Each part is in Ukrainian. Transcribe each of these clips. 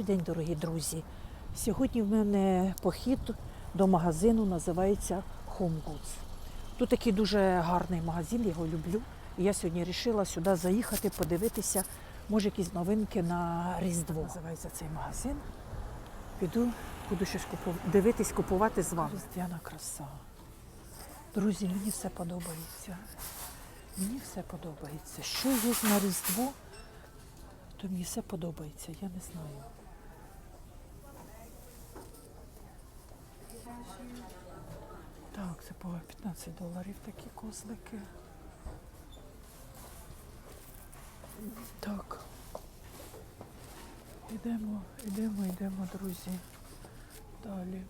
Добрий день, дорогі друзі. Сьогодні в мене похід до магазину, називається Home Goods. Тут такий дуже гарний магазин, його люблю. І я сьогодні вирішила сюди заїхати, подивитися, може якісь новинки на Різдво. Називається цей магазин. Піду, буду щось купу... дивитись, купувати з вами. Різдвяна краса. Друзі, мені все подобається. Мені все подобається. Що є на Різдво, то мені все подобається, я не знаю. Так, це по 15 доларів такі козлики. Так. Йдемо, йдемо, йдемо, друзі. Далі.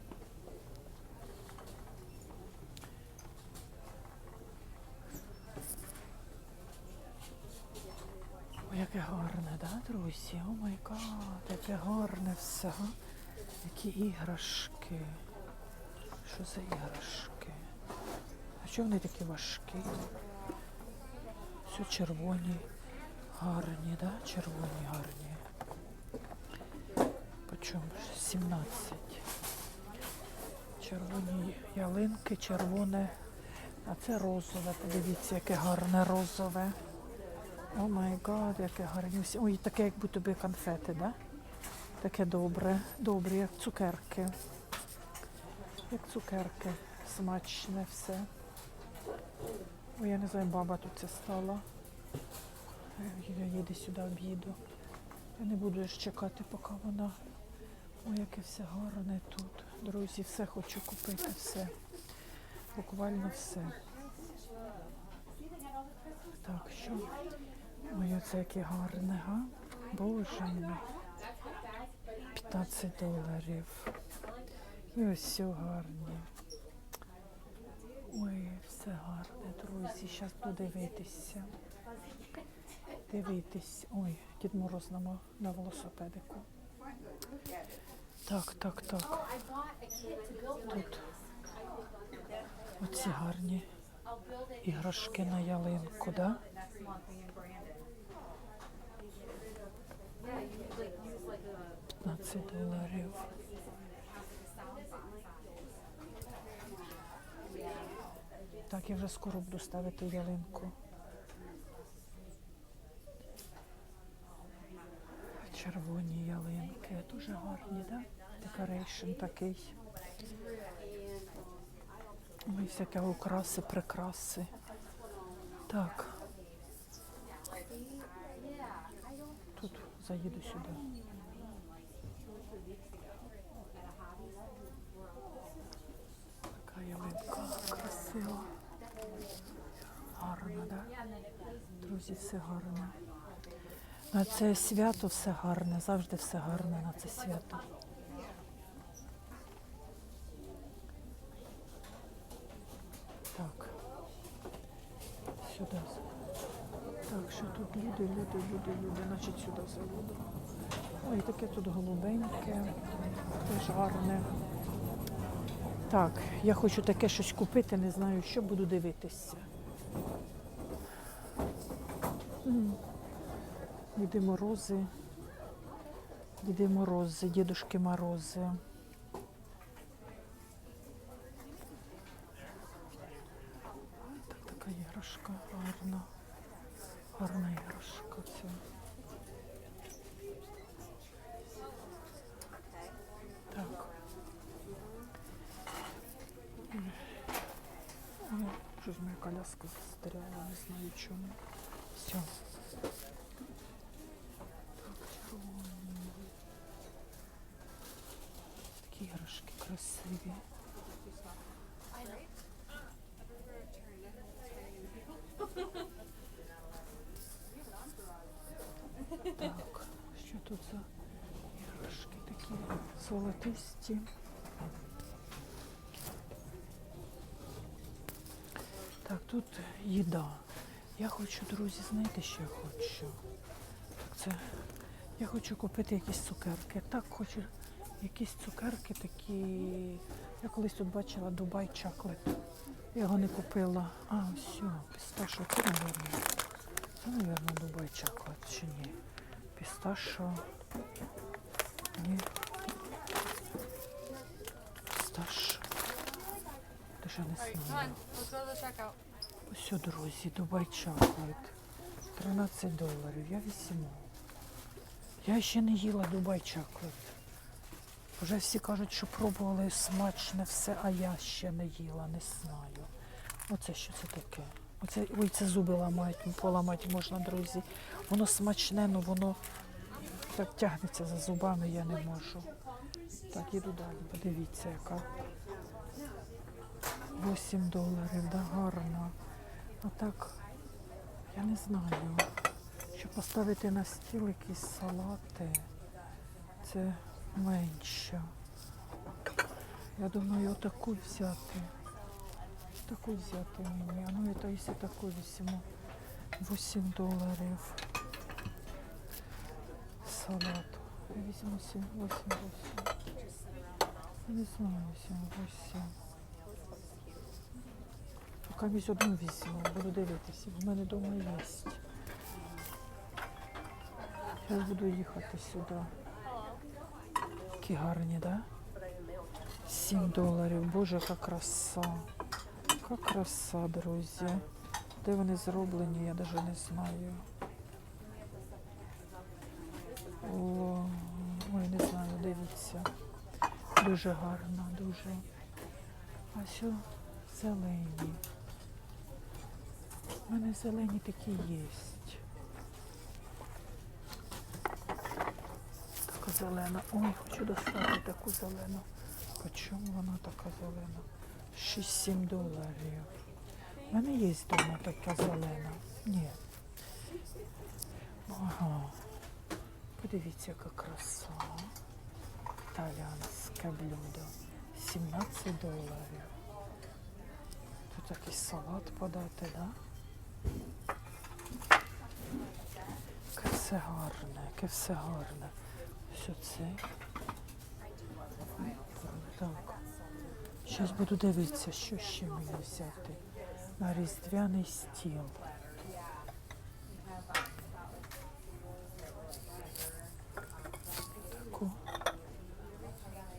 Ой, яке гарне, да, друзі? О май гад, яке гарне все. Які іграшки. Що за іграшки? А чого вони такі важкі? Все червоні, гарні, да? Червоні гарні. Почому? 17. Червоні ялинки, червоне. А це розове. Подивіться, яке гарне розове. О май гад, яке гарні. всі. Ой, таке, як будто би конфети, да? Таке добре, добре, як цукерки. Як цукерки. Смачне все. Ой, я не знаю, баба тут це стала. Я їду сюди об'їду. Я не буду ж чекати, поки вона. Ой, яке все гарне тут. Друзі, все хочу купити, все. Буквально все. Так, що? Ой, оце яке гарне, га? Боже мій. 15 доларів. І ось все гарні. Ой, все гарне, друзі. Зараз буду дивитися. Дивитись. Ой, Дід Мороз на, на велосипедику. Так, так, так. Тут оці гарні іграшки на ялинку, да? 15 доларів. Так, я вже скоро буду ставити ялинку. Червоні ялинки. Дуже гарні, да? Декорейшн такий. Ой, всякі украси, прикраси. Так. Тут заїду сюди. Така ялинка красива. Гарна, да? Друзі, все гарне. На це свято все гарне, завжди все гарне на це свято. Так. Сюди. Так, що тут люди, люди, люди, люди, значить сюди заводу. Ой, таке тут голубеньке, теж гарне. Так, я хочу таке щось купити, не знаю, що буду дивитися. Діди Морози. Діди Морози, Дідушки Морози. Так, така іграшка гарна. Гарна іграшка ця. Так. Щось моя коляска застряла, не знаю чому. Все. Так, червоні. Такі іграшки красиві. Так, що тут за іграшки такі золотисті? Так, тут їда. Я хочу, друзі, знаєте, що я хочу? Так це Я хочу купити якісь цукерки. Так хочу якісь цукерки такі. Я колись тут бачила Дубай чаклет. Я його не купила. А, все, пісташо, це, мабуть. Це, мабуть, Дубай чаклет чи ні. Пісташо. Ні. Пісташо. Дуже не смію. Ось, друзі, Дубай Чаклет. 13 доларів. Я візьму. Я ще не їла Дубай Чаклет. Вже всі кажуть, що пробували смачне все, а я ще не їла, не знаю. Оце що це таке? Оце, ой, це зуби ламають, поламати можна, друзі. Воно смачне, але воно так тягнеться за зубами, я не можу. Так, іду далі. Подивіться, яка. 8 доларів, да, гарно. А так, я не знаю. Щоб поставити на стіл якісь салати, це менше. Я думаю, отаку взяти. Таку взяти мені. А ну я якщо таку візьму. 8 доларів. Салат. Я візьму 7, 8, 8. Не знаю, 7, 8. Поки одну візьму, буду дивитися. В мене вдома є. Я буду їхати сюди. Які гарні, да? 7 доларів. Боже, яка краса. Яка краса, друзі. Де вони зроблені, я навіть не знаю. О, ой, не знаю, дивіться. Дуже гарно, дуже. А що зелені? У мене зелені такі є. Така зелена. Ой, хочу достати таку зелену. По чому вона така зелена? 6-7 доларів. У мене є вдома така зелена. Ні. Ага. Подивіться, яка краса. Італіанське блюдо. 17 доларів. Тут такий салат подати, да? Яке все гарне, яке все гарне. Що це? Так. Зараз буду дивитися, що ще мені взяти. На різдвяний стіл. Таку.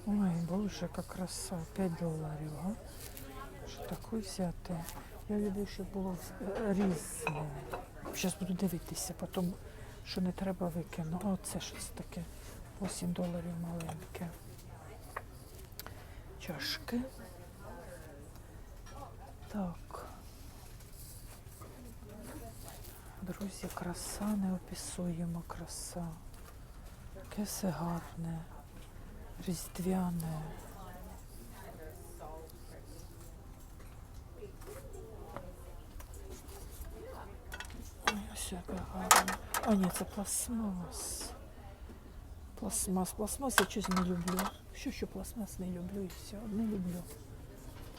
Ой, боже, яка краса. 5 доларів, а? Що таку взяти? Я люблю, щоб було е, різне. Зараз буду дивитися, потім, що не треба викину. О, це щось таке. 8 доларів маленьке. Чашки. Так. Друзі, краса, неописуємо краса. Яке все гарне, різдвяне. Ось яке. А ні, це пластмас. Пластмас, пластмас я щось не люблю. Що що пластмас не люблю і все. Не люблю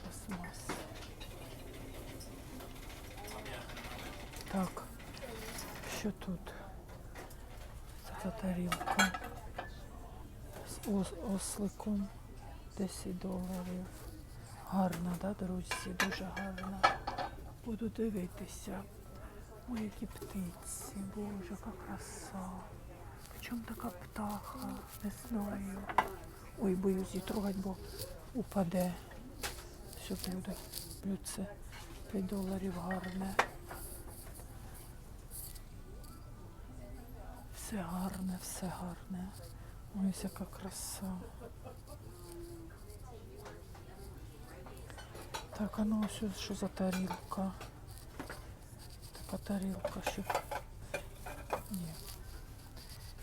пластмас. Так, що тут? Це та тарілка з ос- осликом 10 доларів. Гарна, да, друзі? Дуже гарна. Буду дивитися. Ой, які птиці, боже, яка краса. Причому така птаха, не знаю. Ой, боюсь її трогати, бо упаде. Все блюдо. Блюдце 5 доларів гарне. Все гарне, все гарне. Ой, яка краса. Так, а ну ось що за тарілка? Така тарілка, щоб. Ні.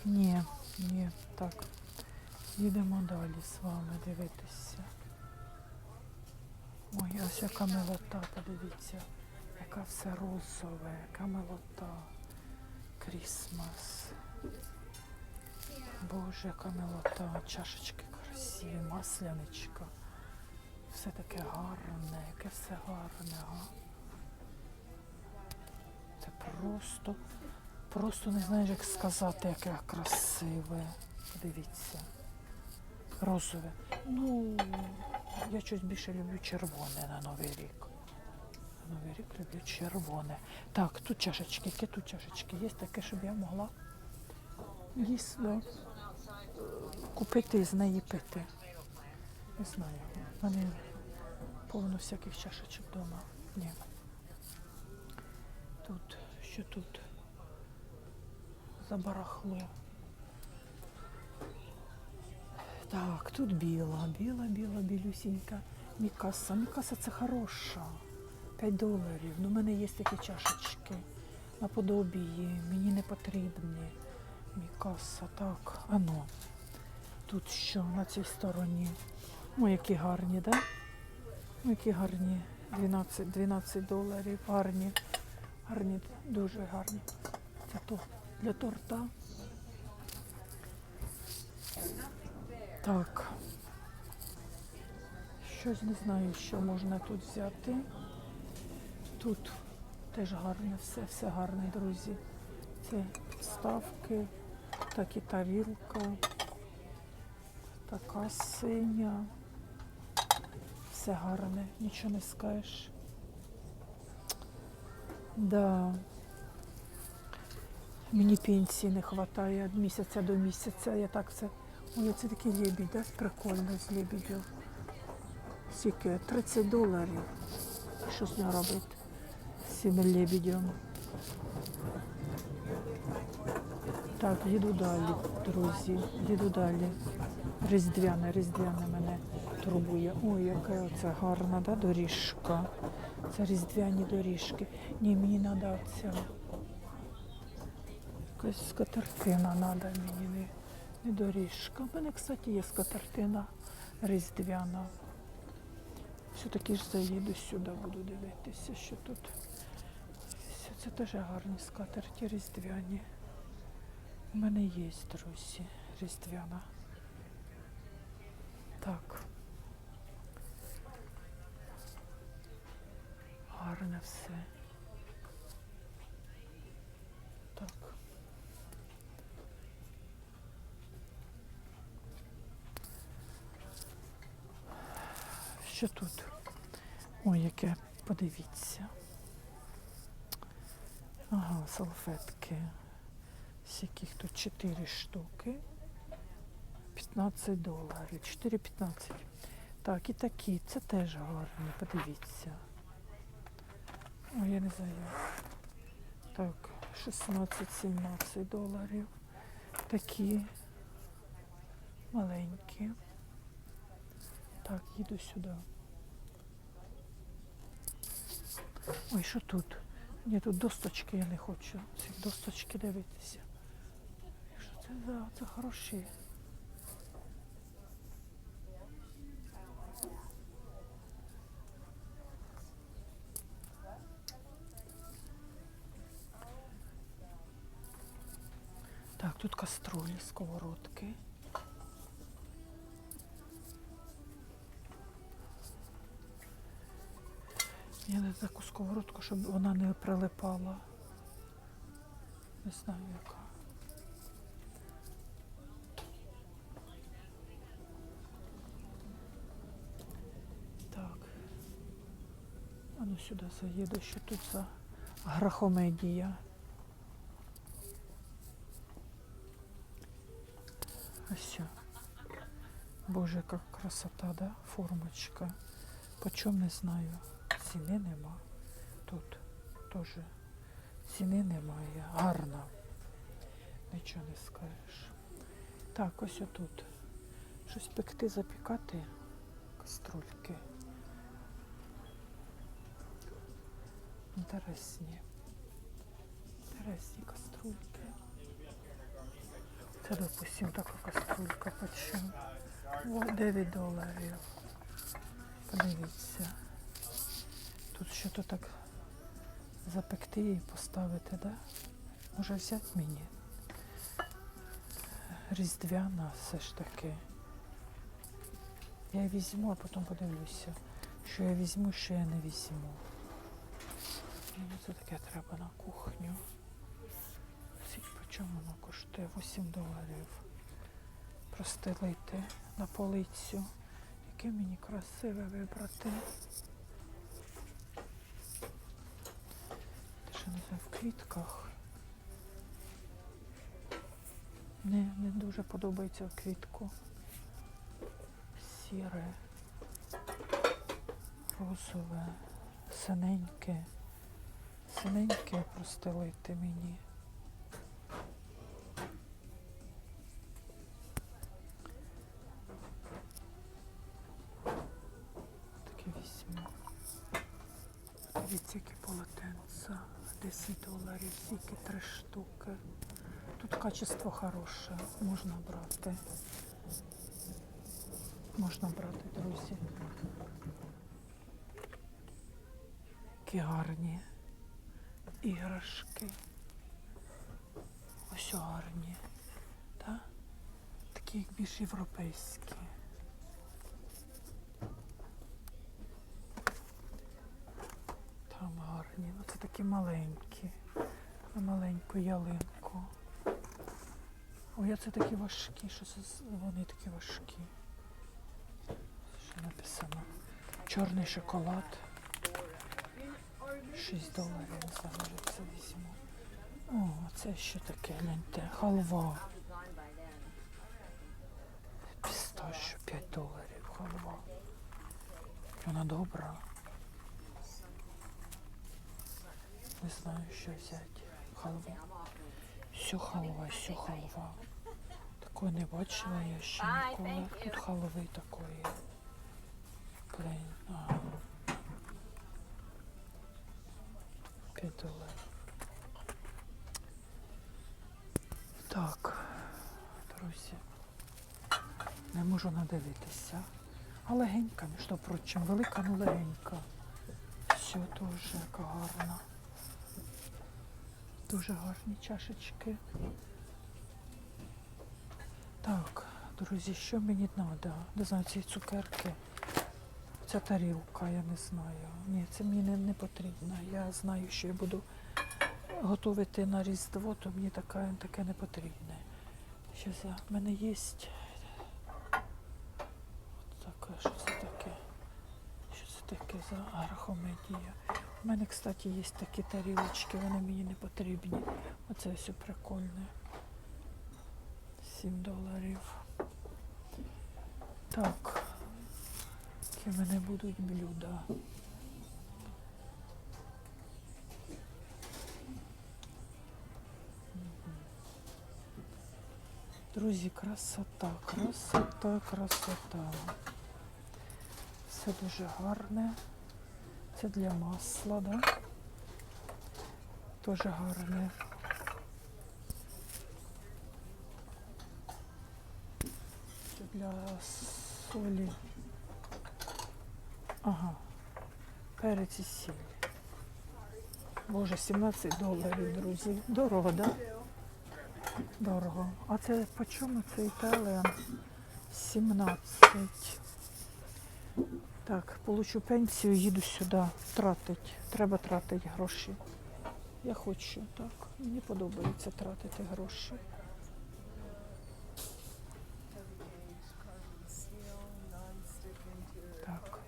Ні, ні, так. Їдемо далі з вами дивитися. Ой, ось яка милота, подивіться. Яка все розове, яка милота. Крісмас. Боже, яка милота. Чашечки красиві, масляничка. Все таке гарне, яке все гарне, га? Просто, просто не знаєш, як сказати, яке красиве. Подивіться. Розове. Ну, я щось більше люблю червоне на Новий рік. На Новий рік люблю червоне. Так, тут чашечки, які тут чашечки? Є таке, щоб я могла е, купити і з неї пити. Не знаю. в Мене повно всяких чашечок вдома. Ні. Тут, що тут? За барахло. Так, тут біла, біла, біла, білюсінька. Мікаса. Мікаса це хороша. 5 доларів. Ну, в мене є такі чашечки. Наподобі. Мені не потрібні. Мікаса, так. Ано. Тут що на цій стороні? Ну, які гарні, да? Ну, які гарні. 12, 12 доларів. Гарні. Гарні, дуже гарні. Це то для торта. Так. Щось не знаю, що можна тут взяти. Тут теж гарне все, все гарне, друзі. Це підставки, так і тарілка, така синя. Все гарне, нічого не скажеш. Да. Мені пенсії не вистачає від місяця до місяця. Я так це. Ой, це такий лебідь, да? прикольно з лебідів. Скільки? 30 доларів. Що з нього робити? З цим лебідем. Так, їду далі, друзі. Їду далі. Різдвяне, мене турбує. Ой, яка оце гарна, да, доріжка. Це різдвяні доріжки. Ні, мені треба ця. Якась скатертина треба мені, не, доріжка. У мене, кстати, є скатертина різдвяна. Все-таки ж заїду сюди, буду дивитися, що тут. Це теж гарні скатерті різдвяні. У мене є, друзі, різдвяна. Так. Гарне все. Так. Що тут? Ой, яке, подивіться. Ага, салфетки. Скільких тут 4 штуки. 15 доларів. 4,15. Так, і такі. Це теж гарні, подивіться. Ой, я не знаю. Так, 16-17 доларів. Такі маленькі. Так, їду сюди. Ой, що тут? Ні, тут досточки я не хочу. Ці досточки дивитися. Що це за це хороші? Тут каструлі, сковородки. Я не таку сковородку, щоб вона не прилипала. Не знаю яка. Так. А сюди заїду, що тут за грахомедія. Ось. Боже, яка красота, да? Формочка. Почем не знаю. Ціни нема. Тут теж ціни немає. Гарна. Нічого не скажеш. Так, ось отут. Щось пекти, запікати. Каструльки. Інтересні. Інтересні каструльки. Це, допустим, така каструлька почем. О, 9 доларів. Подивіться. Тут що то так запекти і поставити, да? Може взяти мені. Різдвяна все ж таки. Я візьму, а потім подивлюся, що я візьму, що я не візьму. Мені це таке треба на кухню. Чому воно коштує? 8 доларів. Простелити на полицю. Яке мені красиве вибрати. Ще не знаю, в квітках. Не, не дуже подобається в квітку. Сіре. розове, синеньке. Синеньке простелити мені. Тільки три штуки. Тут качество хороше, можна брати. Можна брати, друзі. Які гарні іграшки. Ось гарні. Так? Такі як більш європейські. Там гарні. Ну це такі маленькі. На маленьку ялинку. Ой, це такі важкі, що це вони такі важкі. Що написано? Чорний шоколад. 6 доларів, не це візьму. О, це що таке, гляньте, халва. Пісташо 5 доларів, халва. Вона добра. Не знаю, що взяти. Халву. Все халва, все халва. Такої не бачила я ще ніколи. Тут халви такої. Блін, ага. 5. Так, друзі. Не можу надивитися. А легенька, між прочим, велика, ну легенька. Все дуже яка гарна. Дуже гарні чашечки. Так, друзі, що мені треба? Не знаю, ці цукерки. Ця тарілка, я не знаю. Ні, це мені не, не потрібно. Я знаю, що я буду готувати на Різдво, то мені таке, таке не потрібне. Що за мене є. От таке, що це таке? Що це таке за архомедія? У мене, кстати, є такі тарілочки, вони мені не потрібні. Оце все прикольне. 7 доларів. Так. Які в мене будуть блюда. Друзі, красота, красота, красота. Все дуже гарне. Це для масла, да? Дуже гарне. Це для солі. Ага. Перець і сіль. Боже, 17 доларів, друзі. Дорого, да? Дорого. А це по чому це Італія? 17. Так, получу пенсію, їду сюди. Тратить. Треба тратити гроші. Я хочу, так. Мені подобається тратити гроші. Так.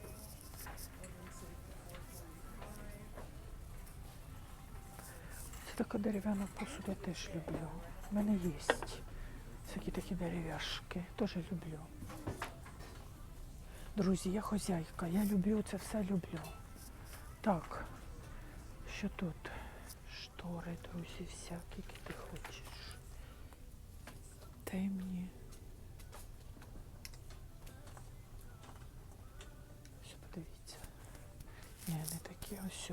Це така дерев'яна посуд, я теж люблю. У мене є. Всякі такі дерев'яшки. Теж люблю. Друзі, я хозяйка, я люблю це все люблю. Так, що тут? Штори, друзі, всякі, які ти хочеш. Темні. Ось подивіться. Ні, не такі ось.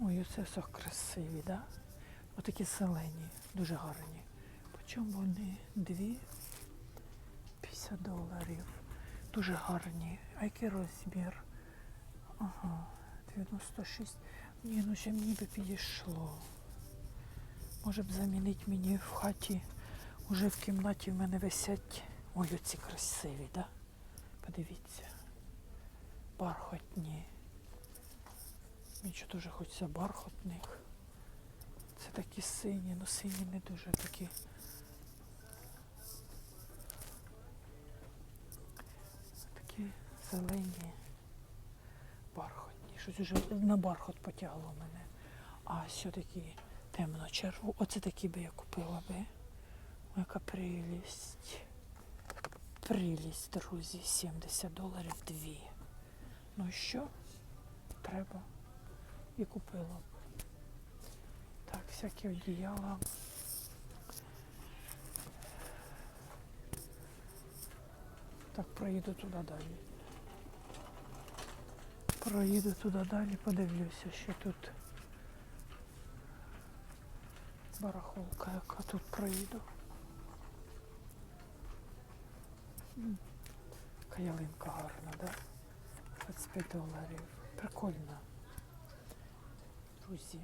Ой, оце все красиві, да? Отакі зелені, дуже гарні. Почому вони? Дві? 50 доларів. Дуже гарні. А який розмір? Ага, 96. Ні, ну ще мені би підійшло. Може б замінити мені в хаті. Уже в кімнаті в мене висять. Ой, оці красиві, да? Подивіться. Бархатні. Мені що дуже хочеться бархатних. Це такі сині, ну сині не дуже такі. Зелені, бархатні. Щось уже на бархат потягло мене. А що такі темно черву. Оце такі би я купила би. Яка прелість. Прелість, друзі, 70 доларів дві. Ну що? треба. І купила. Так, всякі одіяла. Так, проїду туди далі. Проїду туди далі, подивлюся, що тут барахолка, яка тут проїду. М, Яка ялинка гарна, да? 25 доларів. Прикольно. Друзі,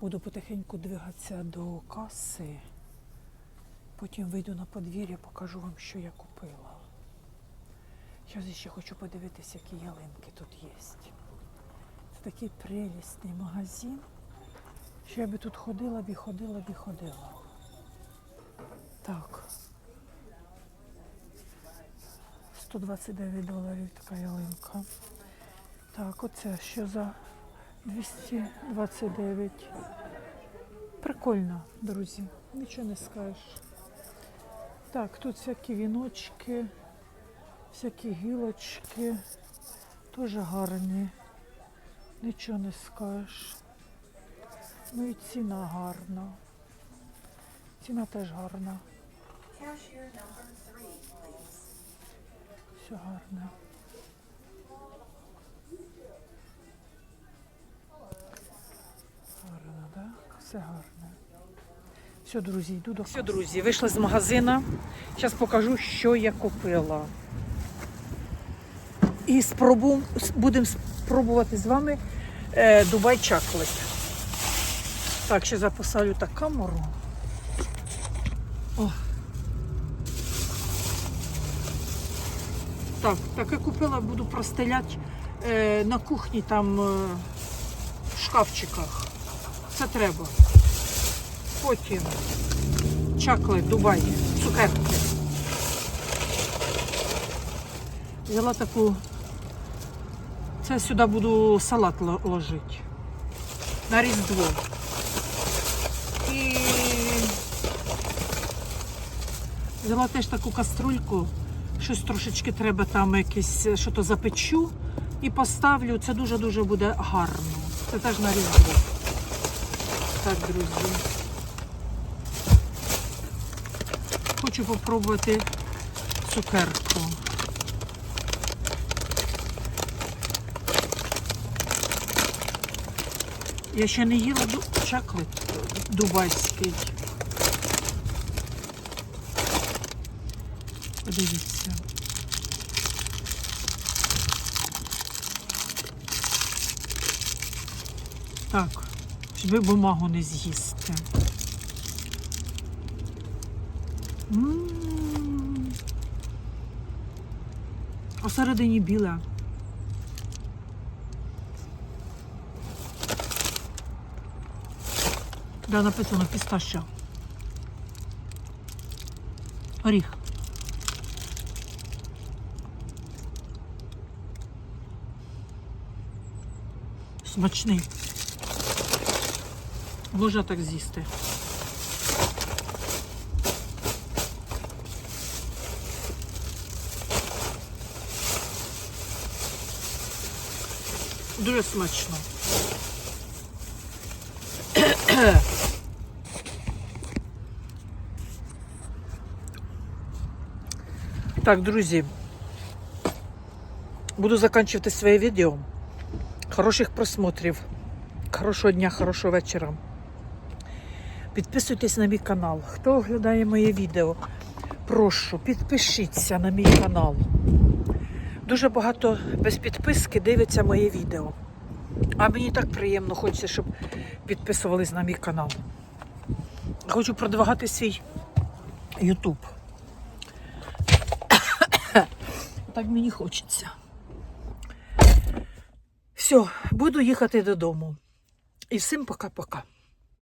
буду потихеньку двигатися до каси. Потім вийду на подвір'я, покажу вам, що я купила. Зараз ще хочу подивитися, які ялинки тут є. Це такий прелісний магазин, що я би тут ходила і ходила і ходила. Так. 129 доларів така ялинка. Так, оце що за 229. Прикольно, друзі. Нічого не скажеш. Так, тут всякі віночки, всякі гілочки. Теж гарні. Нічого не скажеш. Ну і ціна гарна. Ціна теж гарна. Все гарне. Гарно, так? Все гарне. Все, друзі, йду до Все, друзі, вийшли з магазина. Зараз покажу, що я купила. І спробу, будемо спробувати з вами е, Дубай Чаклет. Так, ще записаю так камеру. О. Так, таке купила, буду простеляти е, на кухні там е, в шкафчиках. Це треба. Потім чаклет, Дубай, цукерки. Взяла таку. Це сюди буду салат ложити. На Різдво. І взяла теж таку каструльку. Щось трошечки треба там якесь, е, що то запечу і поставлю. Це дуже-дуже буде гарно. Це теж на різдво. Так, друзі. Хочу попробувати цукерку. Я ще не їла чаклет дубайський. Подивіться. Так, щоб ви бумагу не з'їсти. М. А Да, написано пістаща. Оріх. Смачний. Можна так з'їсти. Дуже смачно. Так, друзі, буду закінчувати своє відео. Хороших просмотрів. Хорошого дня, хорошого вечора. Підписуйтесь на мій канал. Хто оглядає моє відео, прошу, підпишіться на мій канал. Дуже багато без підписки дивиться моє відео. А мені так приємно, хочеться, щоб підписувались на мій канал. Хочу продвигати свій YouTube. Так мені хочеться. Все, буду їхати додому. І всім пока-пока.